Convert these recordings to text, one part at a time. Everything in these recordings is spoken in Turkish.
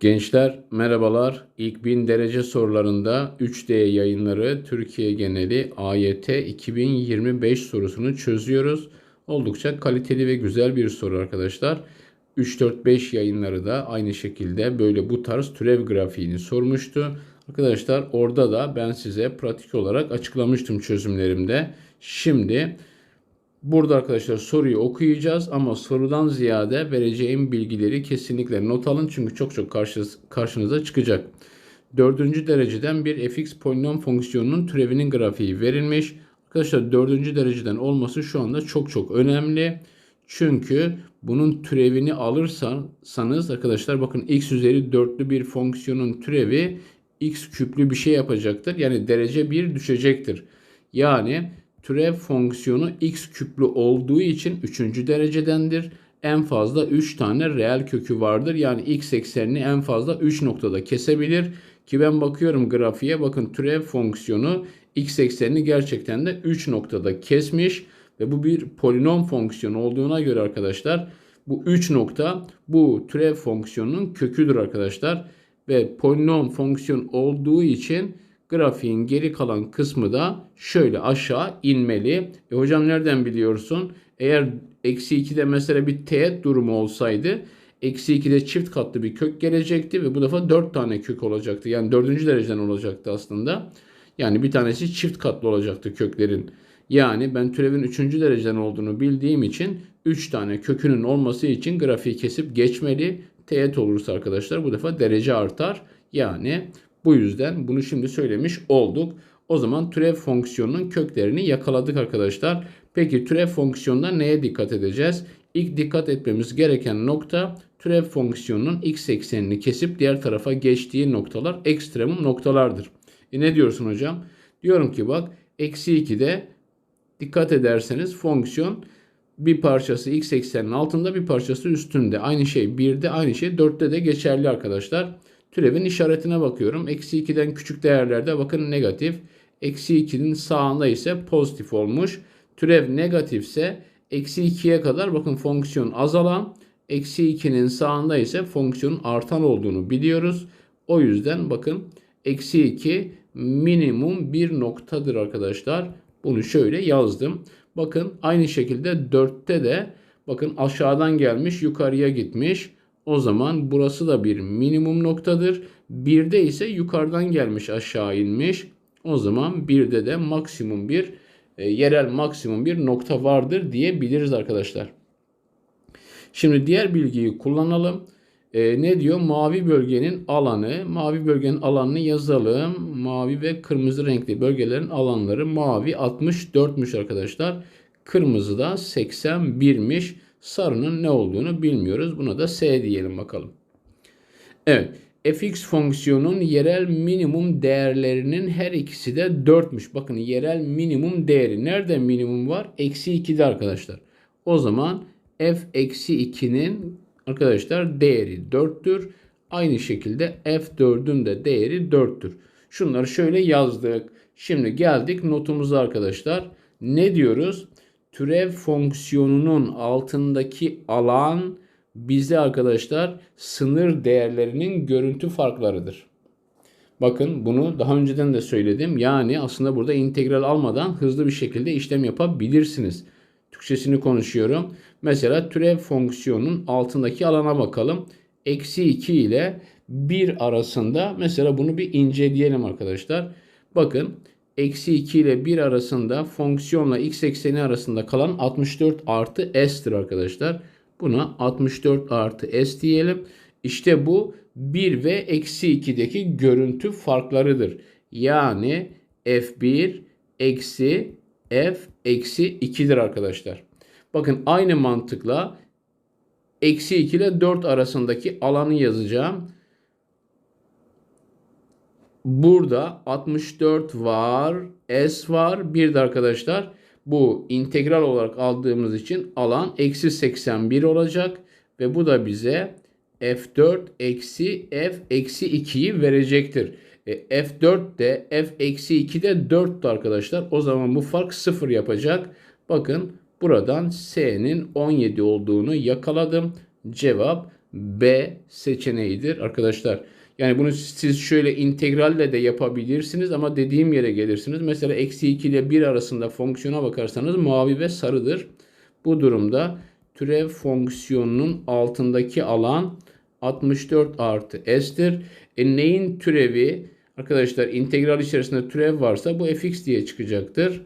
Gençler merhabalar. İlk 1000 derece sorularında 3D yayınları Türkiye geneli AYT 2025 sorusunu çözüyoruz. Oldukça kaliteli ve güzel bir soru arkadaşlar. 3-4-5 yayınları da aynı şekilde böyle bu tarz türev grafiğini sormuştu. Arkadaşlar orada da ben size pratik olarak açıklamıştım çözümlerimde. Şimdi Burada arkadaşlar soruyu okuyacağız ama sorudan ziyade vereceğim bilgileri kesinlikle not alın çünkü çok çok karşınıza çıkacak. Dördüncü dereceden bir fx polinom fonksiyonunun türevinin grafiği verilmiş. Arkadaşlar dördüncü dereceden olması şu anda çok çok önemli. Çünkü bunun türevini alırsanız arkadaşlar bakın x üzeri dörtlü bir fonksiyonun türevi x küplü bir şey yapacaktır. Yani derece 1 düşecektir. Yani türev fonksiyonu x küplü olduğu için 3. derecedendir. En fazla 3 tane reel kökü vardır. Yani x eksenini en fazla 3 noktada kesebilir. Ki ben bakıyorum grafiğe bakın türev fonksiyonu x eksenini gerçekten de 3 noktada kesmiş. Ve bu bir polinom fonksiyonu olduğuna göre arkadaşlar bu 3 nokta bu türev fonksiyonunun köküdür arkadaşlar. Ve polinom fonksiyon olduğu için grafiğin geri kalan kısmı da şöyle aşağı inmeli. E hocam nereden biliyorsun? Eğer eksi 2'de mesela bir teğet durumu olsaydı eksi 2'de çift katlı bir kök gelecekti ve bu defa 4 tane kök olacaktı. Yani 4. dereceden olacaktı aslında. Yani bir tanesi çift katlı olacaktı köklerin. Yani ben türevin 3. dereceden olduğunu bildiğim için 3 tane kökünün olması için grafiği kesip geçmeli. Teğet olursa arkadaşlar bu defa derece artar. Yani bu yüzden bunu şimdi söylemiş olduk. O zaman türev fonksiyonunun köklerini yakaladık arkadaşlar. Peki türev fonksiyonunda neye dikkat edeceğiz? İlk dikkat etmemiz gereken nokta türev fonksiyonunun x eksenini kesip diğer tarafa geçtiği noktalar ekstremum noktalardır. E ne diyorsun hocam? Diyorum ki bak eksi 2'de dikkat ederseniz fonksiyon bir parçası x eksenin altında bir parçası üstünde. Aynı şey 1'de aynı şey 4'te de geçerli arkadaşlar. Türevin işaretine bakıyorum. Eksi 2'den küçük değerlerde bakın negatif. Eksi 2'nin sağında ise pozitif olmuş. Türev negatifse eksi 2'ye kadar bakın fonksiyon azalan. Eksi 2'nin sağında ise fonksiyonun artan olduğunu biliyoruz. O yüzden bakın eksi 2 minimum bir noktadır arkadaşlar. Bunu şöyle yazdım. Bakın aynı şekilde 4'te de bakın aşağıdan gelmiş yukarıya gitmiş. O zaman burası da bir minimum noktadır. Birde ise yukarıdan gelmiş aşağı inmiş. O zaman birde de maksimum bir e, yerel maksimum bir nokta vardır diyebiliriz arkadaşlar. Şimdi diğer bilgiyi kullanalım. E, ne diyor? Mavi bölgenin alanı. Mavi bölgenin alanını yazalım. Mavi ve kırmızı renkli bölgelerin alanları mavi 64'müş arkadaşlar. Kırmızı da 81'miş. Sarının ne olduğunu bilmiyoruz. Buna da S diyelim bakalım. Evet. fx fonksiyonun yerel minimum değerlerinin her ikisi de 4'müş. Bakın yerel minimum değeri. Nerede minimum var? Eksi 2'de arkadaşlar. O zaman f eksi 2'nin arkadaşlar değeri 4'tür. Aynı şekilde f4'ün de değeri 4'tür. Şunları şöyle yazdık. Şimdi geldik notumuza arkadaşlar. Ne diyoruz? Türev fonksiyonunun altındaki alan bize arkadaşlar sınır değerlerinin görüntü farklarıdır. Bakın bunu daha önceden de söyledim. Yani aslında burada integral almadan hızlı bir şekilde işlem yapabilirsiniz. Türkçesini konuşuyorum. Mesela türev fonksiyonun altındaki alana bakalım. Eksi 2 ile 1 arasında mesela bunu bir inceleyelim arkadaşlar. Bakın eksi 2 ile 1 arasında fonksiyonla x ekseni arasında kalan 64 artı s'tir arkadaşlar. Buna 64 artı s diyelim. İşte bu 1 ve eksi 2'deki görüntü farklarıdır. Yani f1 eksi f eksi 2'dir arkadaşlar. Bakın aynı mantıkla eksi 2 ile 4 arasındaki alanı yazacağım. Burada 64 var. S var. Bir de arkadaşlar bu integral olarak aldığımız için alan eksi 81 olacak. Ve bu da bize F4 eksi F eksi 2'yi verecektir. E, F4 de F eksi 2 de 4'tü arkadaşlar. O zaman bu fark 0 yapacak. Bakın buradan S'nin 17 olduğunu yakaladım. Cevap B seçeneğidir arkadaşlar. Yani bunu siz şöyle integralle de yapabilirsiniz ama dediğim yere gelirsiniz. Mesela eksi 2 ile 1 arasında fonksiyona bakarsanız mavi ve sarıdır. Bu durumda türev fonksiyonunun altındaki alan 64 artı s'tir. E neyin türevi? Arkadaşlar integral içerisinde türev varsa bu fx diye çıkacaktır.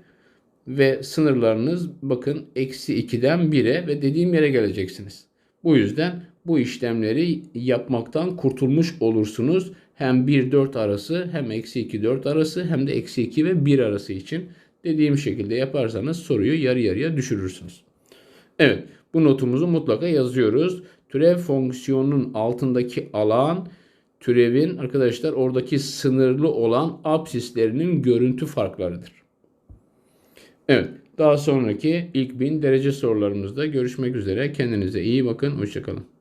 Ve sınırlarınız bakın eksi 2'den 1'e ve dediğim yere geleceksiniz. Bu yüzden bu işlemleri yapmaktan kurtulmuş olursunuz. Hem 1-4 arası hem eksi 2-4 arası hem de eksi 2 ve 1 arası için dediğim şekilde yaparsanız soruyu yarı yarıya düşürürsünüz. Evet bu notumuzu mutlaka yazıyoruz. Türev fonksiyonunun altındaki alan türevin arkadaşlar oradaki sınırlı olan absislerinin görüntü farklarıdır. Evet daha sonraki ilk bin derece sorularımızda görüşmek üzere. Kendinize iyi bakın. Hoşçakalın.